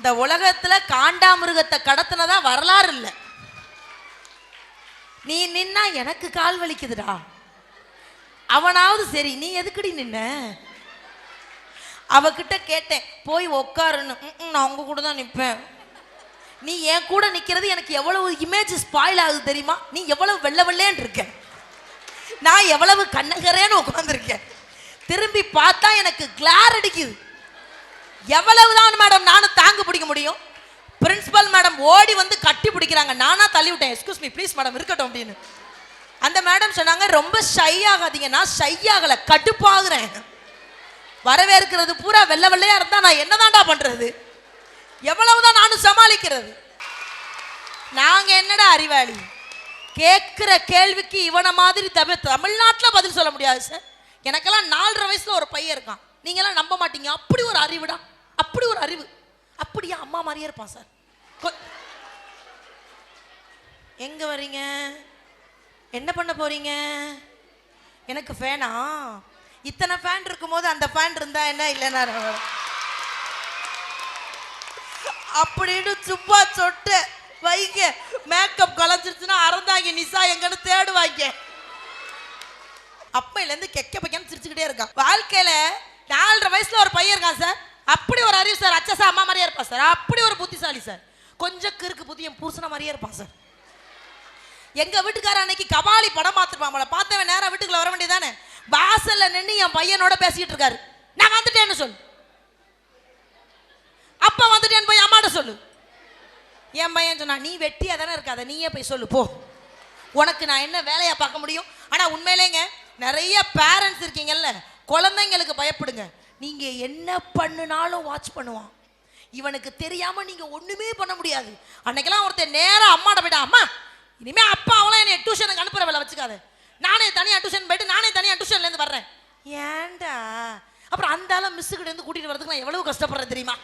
இந்த உலகத்துல காண்டாமிருகத்தை கடத்தினதா வரலாறு இல்லை நீ நின்னா எனக்கு கால் வலிக்குதுடா. அவனாவது சரி நீ எதுக்குடி நின்ன? அவகிட்ட கேட்டேன் போய் உக்காருன்னு. "ம், நான் உங்க கூட தான் நிற்பேன் நீ என் கூட நிற்கிறது எனக்கு எவ்வளவு இமேஜ் ஸ்பாயில் ஆகுது தெரியுமா? நீ எவ்வளவு வெள்ள வெள்ளேன்னு இருக்க. நான் எவ்வளவு கண்ணகரேன்னு உட்காந்துருக்கேன் திரும்பி பார்த்தா எனக்கு கிளார் அடிக்குது. எவ்வளவுதான் மேடம் நானும் தாங்க பிடிக்க முடியும் பிரின்சிபல் மேடம் ஓடி வந்து கட்டி பிடிக்கிறாங்க. நானா தள்ளி விட்டேன். எக்ஸ்கூஸ் மீ ப்ளீஸ் மேடம் இருக்கட்டும் அப்படின்னு. அந்த மேடம் சொன்னாங்க ரொம்ப ஷை ஆகாதீங்க. நான் ஷை ஆகல. கடுப்பாகிறேன். வரவேற்கிறது பூரா வெள்ளை வெள்ளையா இருந்தா நான் என்னதான்டா பண்றது? எவ்வளவுதான் நானும் சமாளிக்கிறது? நாங்க என்னடா அறிவாளி? கேட்கிற கேள்விக்கு இவனை மாதிரி தமிழ் தமிழ்நாட்டில் பதில் சொல்ல முடியாது சார் எனக்கெல்லாம் நாலரை வயசுல ஒரு பையன் இருக்கான். நீங்கெல்லாம் நம்ப மாட்டீங்க. அப்படி ஒரு அறிவுடா. அப்படி ஒரு அறிவு. அப்படியா? அம்மா மாதிரியே இருப்பான் சார் எங்க வரீங்க என்ன பண்ண போறீங்க? எனக்கு ஃபேனா இத்தனை ஃபேன் இருக்கும்போது அந்த ஃபேன் இருந்தா என்ன இல்லைன்னா அப்படின்னு சும்மா சொட்டு. வைங்க. மேக்கப் கலைஞ்சிருச்சுன்னா அறந்தாங்க நிசா எங்கன்னு தேடுவாங்க. அப்பையில இருந்து கெக்க பையன் சிரிச்சுக்கிட்டே இருக்கான். வாழ்க்கையில நாலரை வயசுல ஒரு பையன் இருக்கான் சார் அப்படி ஒரு அறிவு சார் அச்சசா அம்மா மாதிரியே இருப்பான் சார் அப்படி ஒரு புத்திசாலி சார் கொஞ்சம் கிறுக்கு புத்தி என் புருஷனை மாதிரியே இருப்பான் சார். எங்க வீட்டுக்கார அன்னைக்கு கபாலி படம் பார்த்துருப்பான் பார்த்தவன் நேரம் வீட்டுக்குள்ள வர வேண்டியதானே வாசல்ல நின்று என் பையனோட பேசிக்கிட்டு இருக்காரு. நான் வந்துட்டேன்னு சொல்லு. அப்பா வந்துட்டேன்னு போய் அம்மாட்ட சொல்லு. என் பையன் சொன்னா நீ வெட்டியா தானே இருக்காத? நீயே போய் சொல்லு போ. உனக்கு நான் என்ன வேலையா பார்க்க முடியும்? ஆனா உண்மையிலேங்க நிறைய பேரண்ட்ஸ் இருக்கீங்கல்ல குழந்தைங்களுக்கு பயப்படுங்க. நீங்க என்ன பண்ணுனாலும் வாட்ச் பண்ணுவான். இவனுக்கு தெரியாம நீங்க ஒண்ணுமே பண்ண முடியாது. அன்னைக்கெல்லாம் ஒருத்தன் நேராக அம்மாட்ட போயிட்டா அம்மா இனிமே அப்பா அவளாம் என்னை டியூஷனுக்கு அனுப்புற வேலை வச்சுக்காத. நானே தனியா டியூஷன் போயிட்டு நானே தனியா டியூஷன்ல இருந்து வர்றேன். ஏண்டா அப்புறம் அந்த ஆளை மிஸ் கிட்ட இருந்து கூட்டிட்டு வரதுக்கு நான் எவ்வளவு கஷ்டப்படுறேன் தெரியுமா?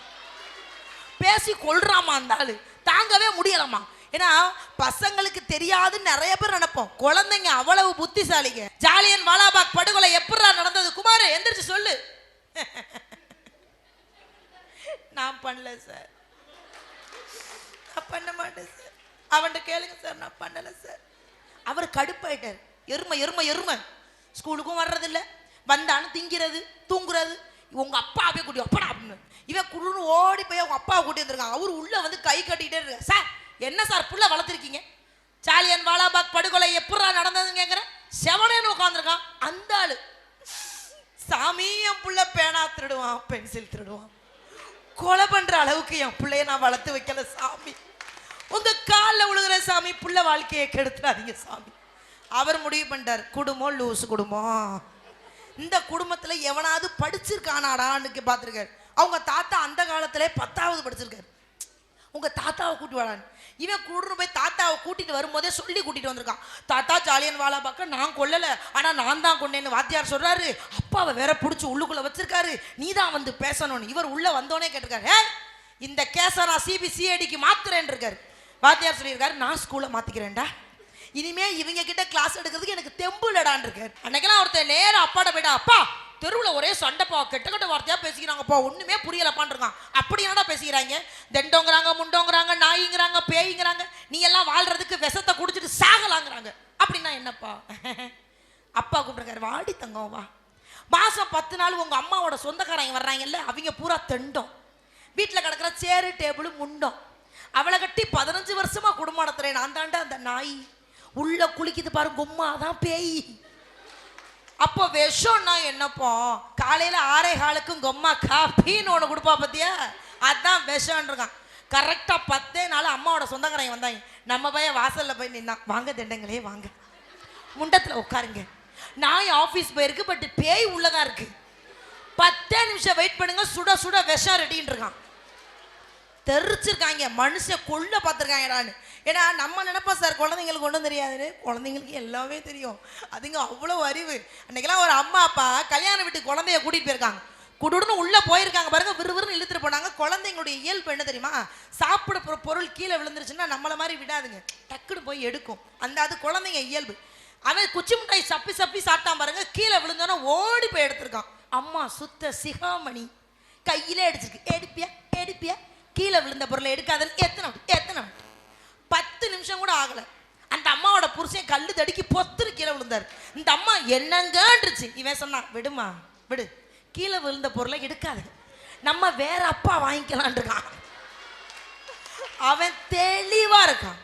பேசி கொள்றாமா அந்த ஆளு? தாங்கவே முடியலம்மா. ஏன்னா பசங்களுக்கு தெரியாதுன்னு நிறைய பேர் நினைப்போம். குழந்தைங்க அவ்வளவு புத்திசாலிங்க. ஜாலியன் வாலாபாக் படுகொலை எப்படிடா நடந்தது? குமார் எந்திரிச்சு சொல்லு. நான் பண்ணல சார் நான் பண்ண மாட்டேன் சார் அவன்கிட்ட கேளுங்க சார் நான் பண்ணல சார் அவர் கடுப்பாயிட்டார். எருமை எருமை எருமை. ஸ்கூலுக்கும் வர்றதில்ல. வந்தாலும் திங்கிறது தூங்குறது. உங்க அப்பாவே கூட்டி அப்படா அப்படின்னு. இவன் குடுன்னு ஓடி போய் அவங்க அப்பாவை கூட்டி வந்திருக்காங்க. அவர் உள்ள வந்து கை கட்டிக்கிட்டே இருக்காரு. சார் என்ன சார் புள்ள வளர்த்துருக்கீங்க. சாலியன் வாலாபாக் படுகொலை எப்படா நடந்ததுன்னு கேட்குறேன் செவனேன்னு உட்காந்துருக்கான் அந்த ஆளு. சாமி என் புள்ள பேனா திருடுவான் பென்சில் திருடுவான். கொலை பண்ற அளவுக்கு என் பிள்ளைய நான் வளர்த்து வைக்கல சாமி. உங்க காலில் விழுகிற சாமி புள்ள வாழ்க்கையை கெடுத்துறாதீங்க சாமி. அவர் முடிவு பண்ணிட்டார் குடும்பம் லூசு குடும்பம். இந்த குடும்பத்தில் எவனாவது படிச்சிருக்கானாடான்னு பார்த்துருக்காரு அவங்க தாத்தா அந்த காலத்திலே பத்தாவது படிச்சிருக்காரு. உங்க தாத்தாவை கூட்டி வாடான்னு. இவன் கூட்டிட்டு போய் தாத்தாவை கூட்டிட்டு வரும்போதே சொல்லி கூட்டிட்டு வந்திருக்கான். தாத்தா ஜாலியன் வாழா பக்கம் நான் கொல்லல. ஆனா நான் தான் கொண்டேன்னு வாத்தியார் சொல்றாரு. அப்பாவை வேற பிடிச்சி உள்ளுக்குள்ள வச்சிருக்காரு. நீ தான் வந்து பேசணும்னு. இவர் உள்ள வந்தோடனே கேட்டிருக்காரு. இந்த கேஸை நான் சிபிசிஐடிக்கு மாத்துறேன் இருக்காரு. வாத்தியார் சொல்லியிருக்காரு நான் ஸ்கூலை மாத்திக்கிறேன்டா. இனிமே இவங்க கிட்ட கிளாஸ் எடுக்கிறதுக்கு எனக்கு தெம்பு இல்லடான் இருக்காரு. அன்னைக்கெல்லாம் ஒருத்தர் நேரம் அப்பாட்ட போயிட்டா அப்பா தெருவில் ஒரே சண்டைப்பா கெட்ட கெட்ட வார்த்தையாக பேசிக்கிறாங்கப்பா. ஒன்றுமே புரியலப்பான் அப்படி என்னடா பேசிக்கிறாங்க? தெண்டோங்கிறாங்க முண்டோங்கிறாங்க நாய்ங்கிறாங்க பேய்ங்கிறாங்க. நீ எல்லாம் வாழ்கிறதுக்கு விஷத்தை குடிச்சிட்டு சாகலாங்கிறாங்க. அப்படின்னா என்னப்பா? அப்பா கூப்பிட்ருக்காரு வாடி தங்கம் வா. மாதம் பத்து நாள் உங்கள் அம்மாவோட சொந்தக்காரங்க வர்றாங்கல்ல அவங்க பூரா தெண்டம். வீட்டில் கிடக்கிற சேரு டேபிள் முண்டம். அவளை கட்டி பதினஞ்சு வருஷமாக குடும்பம் நடத்துகிறேன் நான் தாண்டா அந்த நாய். உள்ளே குளிக்குது பாரு கும்மா தான் பேய். அப்போ விஷம்னா என்னப்போ? காலையில ஆறே காலுக்கும் கொம்மா காஃபின்னு ஒன்று கொடுப்பா பத்தியா? அதான் விஷம் இருக்கான் கரெக்டாக பத்தே நாள் அம்மாவோட சொந்தக்காரங்க வந்தாங்க நம்ம பையன் வாசல்ல போய் நின்னான். வாங்க திண்டங்களே வாங்க. முண்டத்தில் உட்காருங்க. நாய் ஆஃபீஸ் போயிருக்கு பட் பேய் உள்ளதா இருக்கு. பத்தே நிமிஷம் வெயிட் பண்ணுங்க சுட சுட விஷம் ரெடின்னு இருக்கான் தெரிச்சிருக்காங்க. மனுஷன் கொள்ள பார்த்துருக்காங்கடான்னு ஏன்னா நம்ம நினைப்போம் சார் குழந்தைங்களுக்கு ஒன்றும் தெரியாதுன்னு. குழந்தைங்களுக்கு எல்லாமே தெரியும். அதுங்க அவ்வளோ அறிவு. அன்றைக்கெல்லாம் ஒரு அம்மா அப்பா கல்யாண வீட்டுக்கு குழந்தைய கூட்டிகிட்டு போயிருக்காங்க. குடுன்னு உள்ளே போயிருக்காங்க பாருங்க விறுவிறுன்னு இழுத்துட்டு போனாங்க. குழந்தைங்களுடைய இயல்பு என்ன தெரியுமா? சாப்பிட போகிற பொருள் கீழே விழுந்துருச்சுன்னா நம்மளை மாதிரி விடாதுங்க. டக்குன்னு போய் எடுக்கும். அந்த அது குழந்தைங்க இயல்பு. அவன் குச்சி மிட்டாய் சப்பி சப்பி சாப்பிட்டான் பாருங்க கீழே விழுந்தோன்னா ஓடி போய் எடுத்திருக்கான். அம்மா சுத்த சிகாமணி. கையிலே அடிச்சிருக்கு. எடுப்பியா எடுப்பியா கீழே விழுந்த பொருளை எடுக்காதன்னு எத்தனை எத்தனை? பத்து நிமிஷம் கூட ஆகலை. அந்த அம்மாவோட புருஷன் கல்லு தடுக்கி பொத்துரு கீழே விழுந்தாரு. இந்த அம்மா என்னங்கன்றுச்சு. இவன் சொன்னான் விடுமா விடு. கீழே விழுந்த பொருளை எடுக்காது. நம்ம வேற அப்பா வாங்கிக்கலான் இருக்கான். அவன் தெளிவா இருக்கான்.